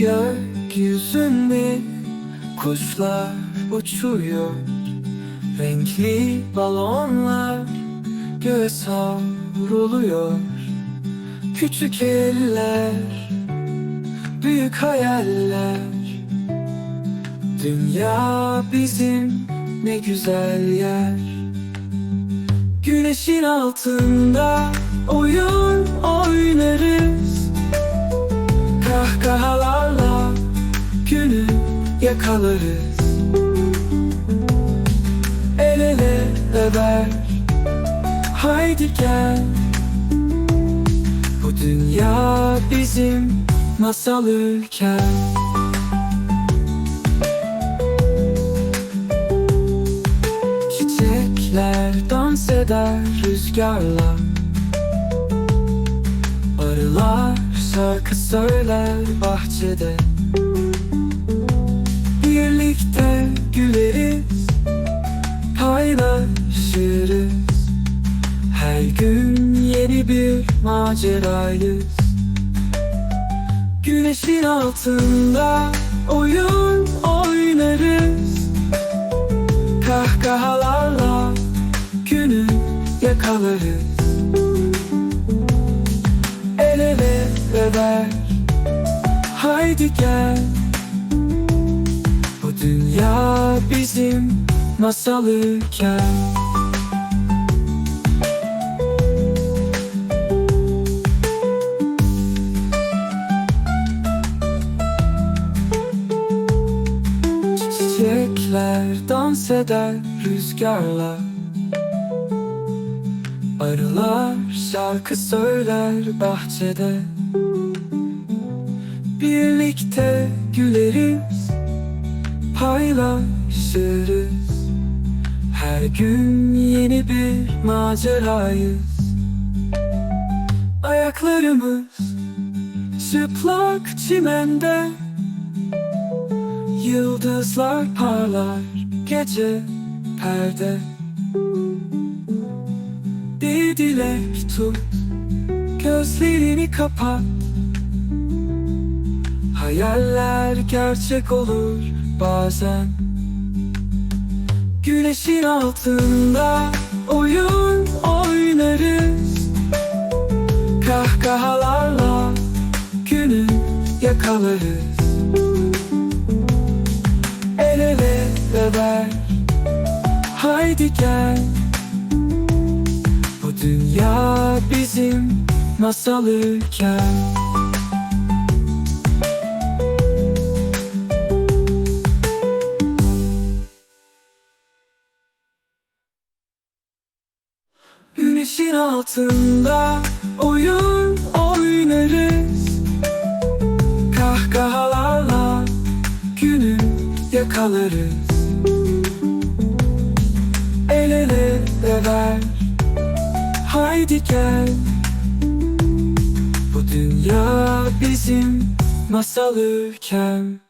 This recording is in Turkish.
Gökyüzünde kuşlar uçuyor. Renkli balonlar göğe savruluyor. Küçük eller, büyük hayaller. Dünya bizim ne güzel yer. Güneşin altında oyun oynarız yakalarız. El ele beraber Haydi gel. Bu dünya bizim masal ülkem. Çiçekler dans eder rüzgarla. Arılar şarkı söyler bahçede Her gün yeni bir macerayız. Güneşin altında oyun oynarız. Kahkahalarla günü yakalarız. El ele beraber Haydi gel. Bu dünya bizim masal ülkem Çiçekler dans eder rüzgarla Arılar şarkı söyler bahçede. Birlikte güleriz Paylaşırız. Her gün yeni bir macerayız. Ayaklarımız çıplak çimende Yıldızlar parlar gece perde. Bir dilek tut Gözlerini kapat. Hayaller gerçek olur bazen. Güneşin altında oyun oynarız. Kahkahalarla günü yakalarız beraber Haydi gel. Bu dünya bizim masal ülkem Güneşin altında oyun oynarız. Kahkahalarla günü yakalarız beraber Haydi gel. Bu dünya bizim masal ülkem